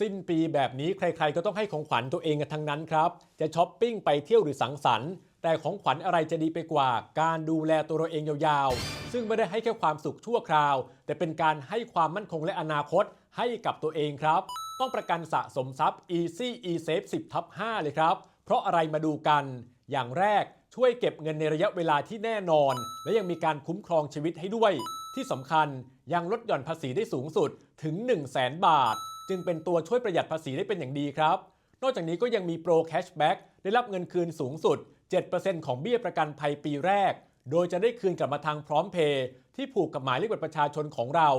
สิ้นปีแบบนี้ใครๆก็ต้องให้ของขวัญตัวเองกันทั้งนั้นครับ จะช้อปปิ้งไปเที่ยวหรือสังสรรค์ แต่ของขวัญอะไรจะดีไปกว่า การดูแลตัวเราเองยาวๆ ซึ่งไม่ได้ให้แค่ความสุขชั่วคราว แต่เป็นการให้ความมั่นคงและอนาคตให้กับตัวเองครับ ต้องประกันสะสมทรัพย์ Easy eSafe 10ทับ5เลยครับ เพราะอะไรมาดูกัน อย่างแรกช่วยเก็บเงินในระยะเวลาที่แน่นอน และยังมีการคุ้มครองชีวิตให้ด้วย ที่สำคัญยังลดหย่อนภาษีได้สูงสุดถึง 1 0 0 0 0แบาท จึงเป็นตัวช่วยประหยัดภาษีได้เป็นอย่างดีครับ นอกจากนี้ก็ยังมีโปรแคชแบ็กได้รับเงินคืนสูงสุด 7%ของเบี้ยประกันภัยปีแรก โดยจะได้คืนกลับมาทางพร้อมเพย์ที่ผูกกับหมายเลขบัตรประชาชนของเรา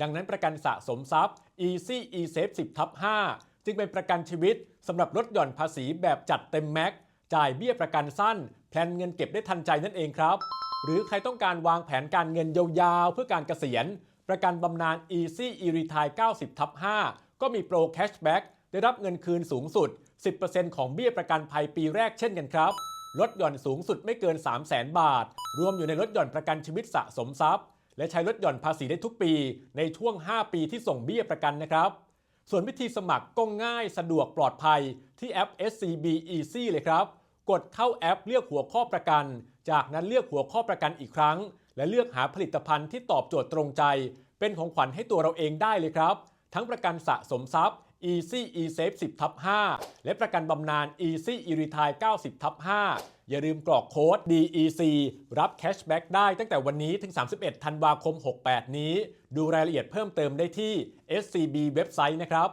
ดังนั้นประกันสะสมทรัพย์ Easy eSafe 10ทับ5จึงเป็นประกันชีวิตสำหรับลดหย่อนภาษีแบบจัดเต็มแม็กซ์จ่ายเบี้ยประกันสั้น แพลนเงินเก็บได้ทันใจนั่นเองครับ หรือใครต้องการวางแผนการเงินยาวๆเพื่อการเกษียณ ประกันบำนาญ Easy e-retire 90ทับ5 ก็มีโปรแคชแบ็กได้รับเงินคืนสูงสุด 10%ของเบี้ยประกันภัยปีแรกเช่นกันครับ ลดหย่อนสูงสุดไม่เกิน 3 0 0แสนบาท รวมอยู่ในลดหย่อนประกันชีวิตสะสมทรัพย์ และใช้ลดหย่อนภาษีได้ทุกปี ในช่วง 5 ปีที่ส่งเบี้ยประกันนะครับ ส่วนวิธีสมัครก็ง่ายสะดวกปลอดภัยที่แอป SCB Easy เลยครับ กดเข้าแอปเลือกหัวข้อประกัน จากนั้นเลือกหัวข้อประกันอีกครั้ง และเลือกหาผลิตภัณฑ์ที่ตอบโจทย์ตรงใจ เป็นของขวัญให้ตัวเราเองได้เลยครับ ทั้งประกันสะสมทรัพย์ Easy eSafe 10ทับ5และประกันบำนาญ Easy eRetire 90ทับ5อย่าลืมกรอกโค้ด DEC รับแคชแบ็กได้ตั้งแต่วันนี้ถึง 31 ธันวาคม 68 นี้ ดูรายละเอียดเพิ่มเติมได้ที่ SCB เว็บไซต์นะครับ